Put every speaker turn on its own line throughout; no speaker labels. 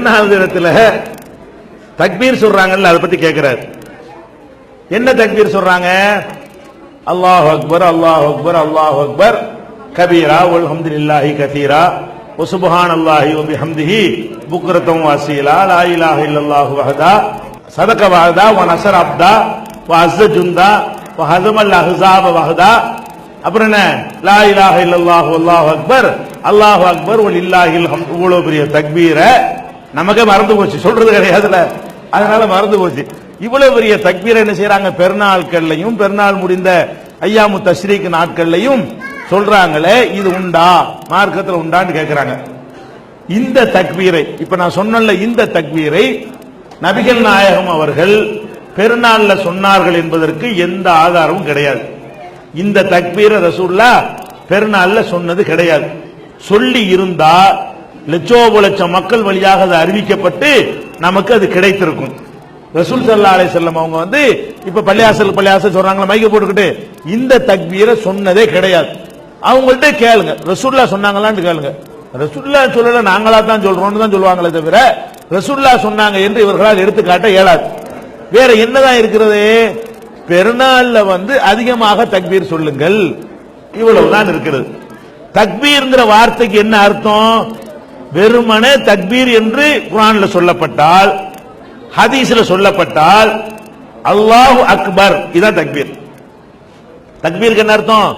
ஒன்னாவது இடத்துல தக்பீர் சொல்றாங்கல்ல அதை பத்தி கேட்கிறார் என்ன தக்பீர் சொல்றாங்க? அல்லாஹ் அக்பர் அல்லாஹ் அக்பர் அல்லாஹ் அக்பர். கபீரா ஒல் ஹம்து இல்லாஹி கசீரா. ஒசுபஹான் அல்லாஹி ஒபி ஹம்திஹி புக்ரத்தம் வாசீலா. லா இலாஹ இல்லல்லாஹு வஹதா. சதக வஹதா. வ நசர் அப்தா. வ அஸ்த ஜுந்தா. வ ஹதமல் அஹ்ஸாப வஹதா. அப்புறம் என்ன? லா இலாஹ இல்லல்லாஹு அல்லாஹு அக்பர். அல்லாஹு அக்பர் ஒல் இல்லாஹில் ஹம்து இவ்வளோ பெரிய தக்பீரை நமக்கே மறந்து போச்சு. சொல்றது கிடையாதுல அதனால மறந்து போச்சு. இவ்வளவு பெரிய தக்பீரை என்ன செய்யறாங்க பெருநாட்கள்லையும் பெருநாள் முடிந்த ஐயாமு தஸ்ரீக் நாட்கள்லையும் சொல்றாங்களே இது உண்டா? மார்க்கத்துல உண்டான்னு கேட்கிறாங்க இந்த தக்பீரை இப்ப நான் சொன்ன இந்த தக்பீரை நபிகள் நாயகம் அவர்கள் பெருநாள்ல சொன்னார்கள் என்பதற்கு எந்த ஆதாரமும் கிடையாது. இந்த தக்பீர ரசூல்லா பெருநாள்ல சொன்னது கிடையாது. சொல்லி இருந்தா லட்சோப லட்சம் மக்கள் வழியாக அது அறிவிக்கப்பட்டு நமக்கு அது கிடைத்திருக்கும். ரசூல் சல்லா அலை செல்லம் அவங்க வந்து இப்ப பள்ளியாசல் பள்ளியாசல் சொல்றாங்களா மைக்க போட்டுக்கிட்டு இந்த தக்பீரை சொன்னதே கிடையாது. அவங்கள்ட்ட கேளுங்க. ரசூல்லா சொன்னாங்களான்னு கேளுங்க. ரசூல்லா சொல்லல நாங்களா தான் சொல்றோம்னு தான் சொல்லுவாங்களே தவிர ரசூல்லா சொன்னாங்க என்று இவர்களால் எடுத்துக்காட்ட இயலாது. வேற என்னதான் இருக்கிறது? பெருநாள்ல வந்து அதிகமாக தக்பீர் சொல்லுங்கள். இவ்வளவுதான் இருக்கிறது. தக்பீர்ங்கிற வார்த்தைக்கு என்ன அர்த்தம்? வெறுமனே தக்பீர் என்று குரான்ல சொல்லப்பட்டால் ஹதீஸ்ல சொல்லப்பட்டால் அல்லாஹ் அக்பர் இதான் தக்பீர். தக்பீருக்கு என்ன அர்த்தம்?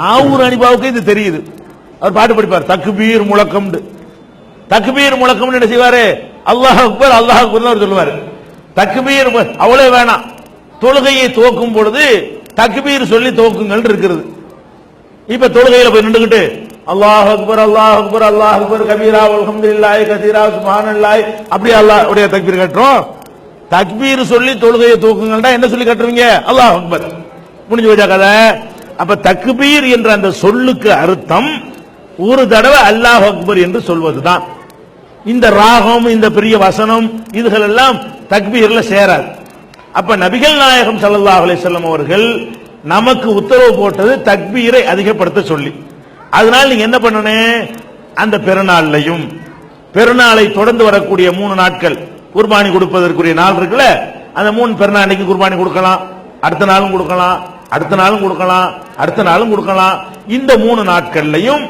நாவூர் அனிபாவுக்கு இது தெரியுது. அவர் பாட்டு படிப்பார் தக்பீர் முழக்கம் தக்பீர் முழக்கம் என்ன செய்வாரு? அல்லாஹ் அக்பர் அல்லாஹ் அக்பர் அவர் சொல்லுவார். தக்பீர் அவ்வளவு வேணாம். தொழுகையை துவக்கும் பொழுது தக்பீர் சொல்லி துவக்குங்கள் இருக்கிறது. இப்ப தொழுகையில போய் நின்றுகிட்டு அல்லாஹ் அக்பர் அல்லாஹ் அக்பர் அல்லாஹ் அக்பர் கபீரா அல்ஹம்துலில்லாஹி கதீரா சுப்ஹானல்லாஹி அப்படி அல்லாஹ் உடைய தக்பீர் கட்டுறோம். தக்பீர் சொல்லி தொழுகையை தூக்குங்கள்டா என்ன சொல்லி கட்டுறீங்க? அல்லாஹ் அக்பர். முடிஞ்சு போச்சா கதை? அப்ப தக்பீர் என்ற அந்த சொல்லுக்கு அர்த்தம் ஒரு தடவை அல்லாஹ் அக்பர் என்று சொல்வதுதான். இந்த ராகம் இந்த பெரிய வசனம் இதுகள் எல்லாம் தக்பீர்ல சேராது. அப்ப நபிகள் நாயகம் ஸல்லல்லாஹு அலிசல்லம் அவர்கள் நமக்கு உத்தரவு போட்டது தக்பீரை அதிகப்படுத்த சொல்லி. அதனால நீங்க என்ன பண்ணணும்? அந்த பெருநாள்லையும் பெருநாளை தொடர்ந்து வரக்கூடிய மூணு நாட்கள் குர்பானி கொடுப்பதற்குரிய நாள் இருக்குல்ல? அந்த மூணு பெருநாளைக்கு குர்பானி கொடுக்கலாம். அடுத்த நாளும் கொடுக்கலாம். அடுத்த நாளும் கொடுக்கலாம். அடுத்த நாளும் கொடுக்கலாம். இந்த மூணு நாட்கள்லையும்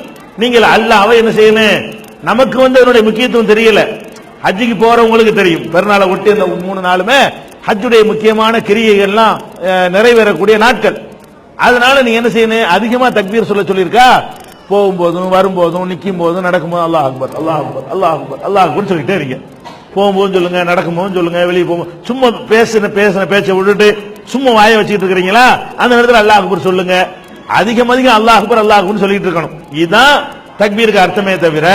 நீங்கள் அல்லாவை என்ன செய்யணும்? நமக்கு வந்து அதனுடைய முக்கியத்துவம் தெரியல. ஹஜ்ஜுக்கு போறவங்களுக்கு தெரியும். பெருநாளை ஒட்டி அந்த மூணு நாளுமே ஹஜ்ஜுடைய முக்கியமான கிரியைகள்லாம் நிறைவேறக்கூடிய நாட்கள். அதனால நீ என்ன செய்யணும்? அதிகமா தக்பீர் சொல்ல சொல்லியிருக்கா? போகும்போதும் வரும்போதும் நிற்கும் போதும் நடக்கும்போதும் அல்லாஹ் அக்பர் அல்லாஹ் அக்பர் அல்லாஹ் அக்பர் அல்லாஹ் அக்பர் சொல்லிட்டே இருங்க. போகும்போதும் சொல்லுங்க நடக்கும்போதும் சொல்லுங்க வெளியே போகும். சும்மா பேசின பேசின பேச்சை விட்டுட்டு சும்மா வாயை வச்சுட்டு இருக்கிறீங்களா? அந்த நேரத்தில் அல்லாஹ் அக்பர் சொல்லுங்க. அதிகம் அதிகம் அல்லாஹ் அக்பர் அல்லாஹ் அக்பர் சொல்லிட்டு இருக்கணும். இதுதான் தக்பீருக்கு அர்த்தமே தவிர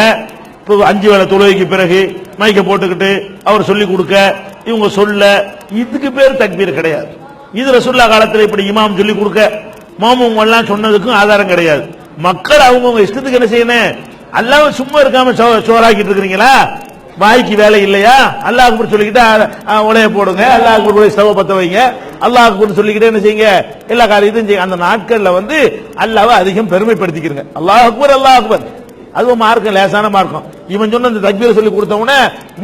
இப்போ அஞ்சு வேலை தொழுகைக்கு பிறகு மைக்க போட்டுக்கிட்டு அவர் சொல்லி கொடுக்க இவங்க சொல்ல இதுக்கு பேர் தக்பீர் கிடையாது. இதுல ரசுல்லா காலத்தில் இப்படி இமாம் சொல்லி கொடுக்க மாமும் சொன்னதுக்கும் ஆதாரம் கிடையாது. மக்கள் அவங்கவுங்க இஷ்டத்துக்கு என்ன செய்யணும்? அல்லாம சும்மா இருக்காம சோ- சோறாக்கிட்டு இருக்கிறீங்களா? வாய்க்கு வேலை இல்லையா? அல்லாஹ் அக்பர் சொல்லிக்கிட்டு உலைய போடுங்க. அல்லாஹ் அக்பர் போய் ஸ்டவ் பத்த வைங்க. அல்லாஹ் அக்பர் சொல்லிக்கிட்டே என்ன செய்யுங்க? எல்லா காரியத்தையும் செய்யுங்க. அந்த நாட்கள்ல வந்து அல்லாவை அதிகம் பெருமைப்படுத்திக்கிறங்க. அல்லாஹ் அக்பர் அல்லாஹ் அக்பர். அதுவும் மார்க்கம் லேசான மார்க்கம். இவன் சொன்ன இந்த தக்பீரை சொல்லி கொடுத்தவன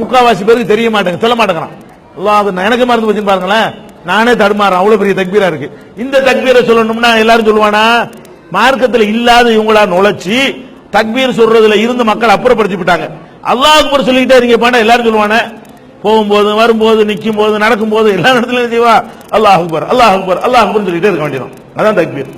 முக்காவாசி பேருக்கு தெரிய மாட்டேங்க சொல்ல மாட்டேங்கிறான். அல்லாஹ் அது எனக்கு மறந்து வச்சுன்னு பாருங்களேன். நானே தடுமாறேன். அவ்வளவு பெரிய தக்பீரா இருக்கு. இந்த தக்பீரை சொல்லணும்னா எல்லாரும் சொல்லுவானா? மார்க்கத்துல இல்லாத இவங்களா நுழைச்சி தக்பீர் சொல்றதுல இருந்து மக்கள் அப்புறப்படுத்தி விட்டாங்க. அல்லாஹ் அக்பர் சொல்லிக்கிட்டே இருங்க பாண்டா எல்லாரும் சொல்லுவானே போகும்போது வரும்போது நிக்கும் போது நடக்கும் போது எல்லா இடத்துலயும் செய்வா. அல்லாஹ் அக்பர் அல்லாஹ் அக்பர் அல்லாஹ் அக்பர் சொல்லிட்டே இருக்க வேண்டியது அதான் தக்பீர்.